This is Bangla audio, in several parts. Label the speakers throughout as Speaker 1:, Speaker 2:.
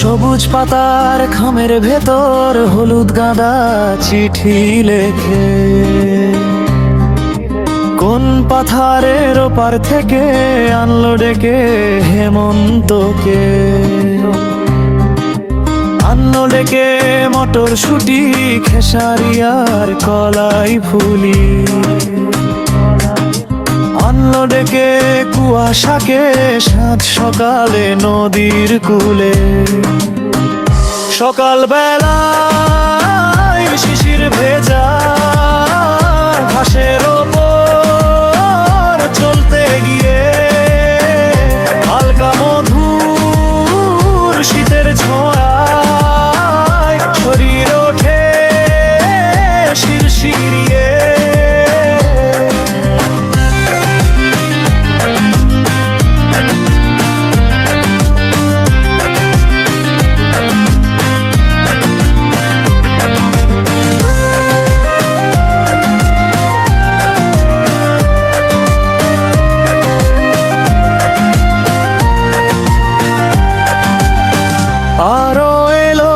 Speaker 1: সবুজ পাতার খামের ভেতর হলুদ গাঁদা চিঠি লেখে। কোন পাথারের ওপার থেকে আনলো ডেকে হেমন্তকে? আনলো ডেকে মটর শুটি খেসারিয়ার কলাই ফুলি। আনলো ডেকে কুয়াশাকে, সাত সকালে নদীর কুলে। সকাল বেলায় শিশির ভেজা ঘাসের ওপর চলতে গিয়ে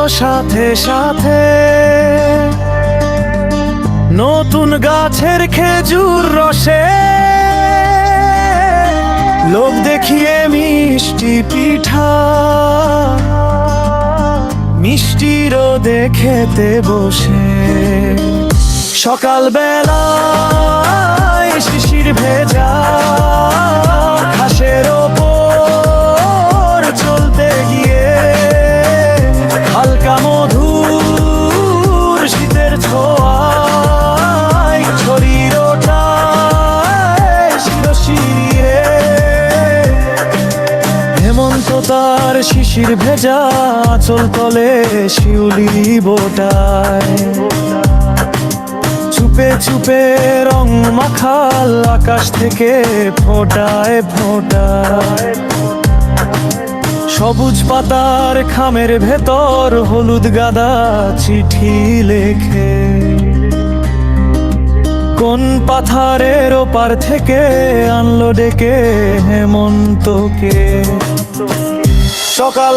Speaker 1: সাথে সাথে নতুন গাছের খেজুর রসে লোক দেখিয়ে মিষ্টি পিঠা মিষ্টিরও দেখেতে বসে। সকালবেলা শিশির হেমন্ত তার শিশির ভেজা চল তলে শিউলি বোটায়। চুপে চুপে রং মাখাল আকাশ থেকে ফোটায় ফোটায়। সবুজ পাতার খামের ভেতর হলুদ গাদা চিঠি লেখে। কোন পাথারের ওপার থেকে আনলো ডেকে হেমন্তকে? সকাল